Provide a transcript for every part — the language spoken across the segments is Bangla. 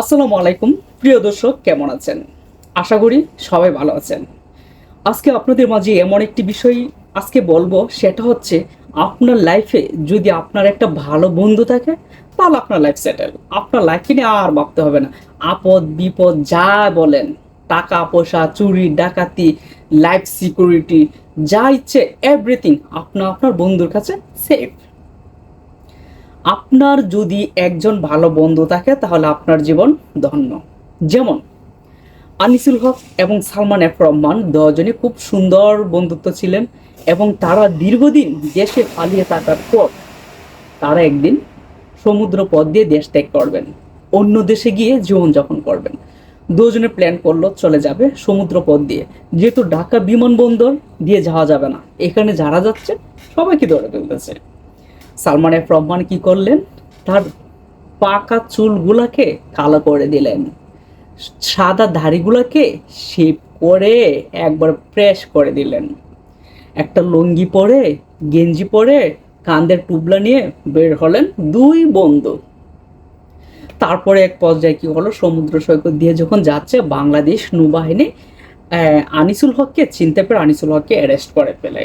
আসসালামু আলাইকুম। প্রিয় দর্শক, কেমন আছেন? আশা করি সবাই ভালো আছেন। আজকে আপনাদের মাঝে এমন একটি বিষয় আজকে বলব, সেটা হচ্ছে আপনার লাইফে যদি আপনার একটা ভালো বন্ধু থাকে, তাহলে আপনার লাইফ সেটেল আপনার লাইফে নিয়ে আর ভাবতে হবে না। আপদ, বিপদ, যা বলেন, টাকা, পয়সা, চুরি, ডাকাতি লাইফ সিকিউরিটি যা ইচ্ছে এভরিথিং আপনার আপনার বন্ধুর কাছে সেফ আপনার যদি একজন ভালো বন্ধু থাকে, তাহলে আপনার জীবন ধন্য। যেমন আনিসুল হক এবং সালমান এফ রহমান দুজনই খুব সুন্দর বন্ধুত্ব ছিলেন এবং তারা দীর্ঘদিন দেশে পালিয়ে থাকার পর তারা একদিন সমুদ্র পথ দিয়ে দেশ ত্যাগ করবেন, অন্য দেশে গিয়ে জীবনযাপন করবেন। দুজনে প্ল্যান করল চলে যাবে সমুদ্র পথ দিয়ে। যেহেতু ঢাকা বিমানবন্দর দিয়ে যাওয়া যাবে না, এখানে যারা যাচ্ছে সবাইকে ধরে ফেলতেছে। সালমান এফ রহমান কি করলেন? তার পাকা চুলগুলাকে কালো করে দিলেন। সাদা দাড়িগুলাকে শেপ করে একবার প্রেস করে দিলেন। একটা লুঙ্গি পরে, গেঞ্জি পরে কান্দের টুবলা নিয়ে বের হলেন দুই বন্ধু। তারপরে এক পর্যায়ে কি হলো? সমুদ্র সৈকত দিয়ে যখন যাচ্ছে, বাংলাদেশ নৌবাহিনী আনিসুল হককে, চিনতে পেরে আনিসুল হককে অ্যারেস্ট করে ফেলে।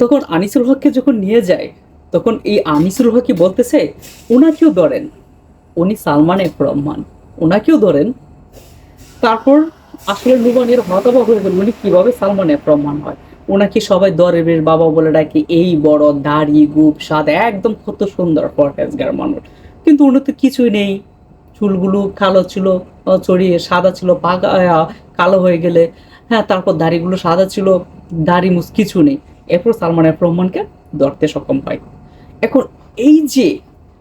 তখন আনিসুল হককে যখন নিয়ে যায়, তখন এই আনিসুল হকই বলতেছে? ওনাকেও ধরেন। উনি সালমান এফ রহমান ওনাকেও ধরেন। তারপর আসলে নুবানের হতাবা হয়ে গেল। উনি কীভাবে সালমান এফ রহমান হয়? ওনাকে সবাই দরেবের বাবা বলে ডাকে, এই বড় দাড়ি, গুপ, সাদা, একদম কত সুন্দর ফরহেজগার মানুষ। কিন্তু উনি তো কিছুই নেই। চুলগুলো কালো ছিল চড়িয়ে সাদা ছিল পাকা কালো হয়ে গেলে। হ্যাঁ তারপর দাড়িগুলো সাদা ছিল, দাড়ি মুস কিছু নেই। এরপর সালমান এফ রহমানকে ধরতে সক্ষম হয়। এখন এই যে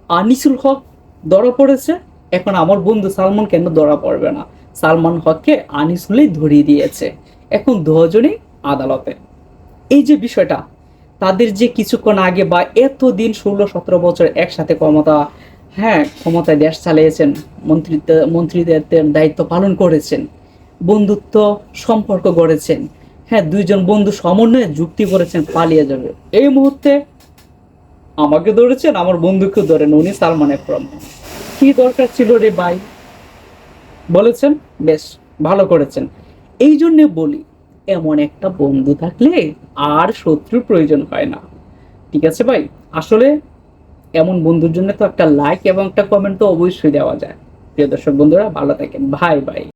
আনিসুল হক ধরা পড়েছে, এখন আমার বন্ধু সালমান কেন ধরা পড়বে না? সালমান হককে আনিসুলেই ধরিয়ে দিয়েছে। এখন দুজনেই আদালতে। এই যে বিষয়টা, তাদের যে কিছুক্ষণ আগে বা এতদিন ষোলো সতেরো বছর একসাথে ক্ষমতা হ্যাঁ ক্ষমতায় দেশ চালিয়েছেন মন্ত্রিত্ব মন্ত্রীদের দায়িত্ব পালন করেছেন, বন্ধুত্ব, সম্পর্ক গড়েছেন হ্যাঁ দুইজন বন্ধু সমন্বয়ে যুক্তি করেছেন, পালিয়ে যাবে। এই মুহূর্তে আমাকে ধরেছেন, আমার বন্ধুকে ধরেন উনি, সালমান এফ কি দরকার ছিল রে ভাই? বলেছেন, বেশ, ভালো করেছেন। এই জন্যে বলি, এমন একটা বন্ধু থাকলে আর শত্রুর প্রয়োজন হয় না। ঠিক আছে ভাই? আসলে এমন বন্ধুর জন্য তো একটা লাইক এবং একটা কমেন্ট তো অবশ্যই দেওয়া যায়। প্রিয় দর্শক বন্ধুরা, ভালো থাকেন। ভাই ভাই।